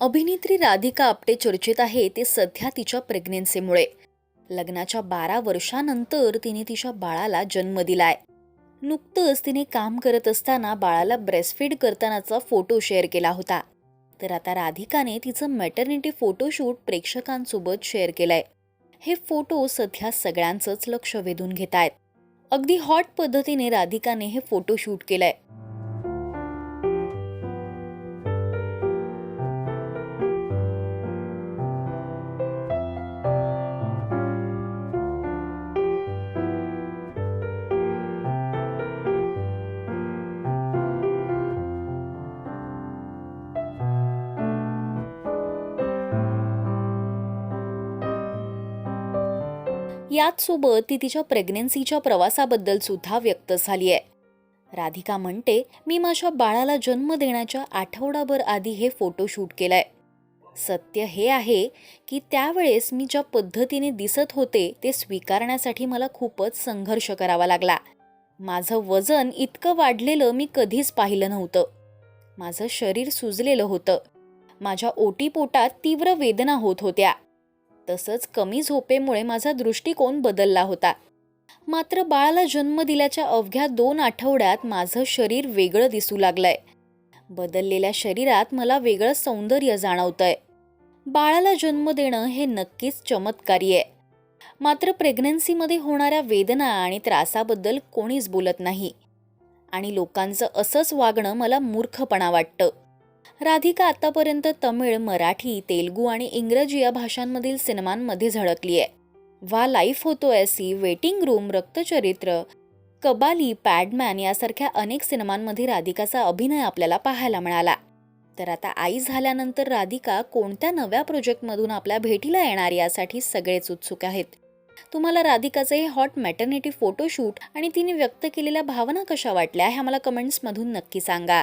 अभिनेत्री राधिका आपटे चर्चेत आहे ते सध्या तिच्या प्रेग्नेन्सीमुळे लग्नाच्या बारा वर्षानंतर तिने तिच्या बाळाला जन्म दिलाय. नुकतंच तिने काम करत असताना बाळाला ब्रेस्टफीड करतानाचा फोटो शेअर केला होता. तर आता राधिकाने तिचं मॅटर्निटी फोटोशूट प्रेक्षकांसोबत शेअर केलंय. हे फोटो सध्या सगळ्यांचंच लक्ष वेधून घेत आहेत अगदी हॉट पद्धतीने राधिकाने हे फोटोशूट केलंय. याचसोबत ती तिच्या प्रेग्नेन्सीच्या प्रवासाबद्दल सुद्धा व्यक्त झाली आहे राधिका म्हणते मी माझ्या बाळाला जन्म देण्याच्या आठवडाभर आधी हे फोटो शूट केलंय. सत्य हे आहे की त्यावेळेस मी ज्या पद्धतीने दिसत होते ते स्वीकारण्यासाठी मला खूपच संघर्ष करावा लागला. माझं वजन इतकं वाढलेलं मी कधीच पाहिलं नव्हतं. माझं शरीर सुजलेलं होतं. माझ्या ओटीपोटात तीव्र वेदना होत होत्या. तसंच कमी झोपेमुळे माझा दृष्टिकोन बदलला होता. मात्र बाळाला जन्म दिल्याच्या अवघ्या दोन आठवड्यात माझं शरीर वेगळं दिसू लागलंय. बदललेल्या शरीरात मला वेगळं सौंदर्य जाणवतंय. बाळाला जन्म देणं हे नक्कीच चमत्कारी आहे. मात्र प्रेग्नन्सीमध्ये होणाऱ्या वेदना आणि त्रासाबद्दल कोणीच बोलत नाही. आणि लोकांचं असंच वागणं मला मूर्खपणा वाटतं. राधिका आतापर्यंत तमिळ मराठी तेलगू आणि इंग्रजी या भाषांमधील सिनेमांमध्ये झळकली आहे. वा लाईफ होतो ऐसी वेटिंग रूम रक्तचरित्र कबाली पॅडमॅन यासारख्या अनेक सिनेमांमध्ये राधिकाचा अभिनय आपल्याला पाहायला मिळाला. तर आता आई झाल्यानंतर राधिका कोणत्या नव्या प्रोजेक्टमधून आपल्या भेटीला येणार यासाठी सगळेच उत्सुक आहेत. तुम्हाला राधिकाचे हे हॉट मॅटर्निटी फोटोशूट आणि तिने व्यक्त केलेल्या भावना कशा वाटल्या हे मला कमेंट्समधून नक्की सांगा.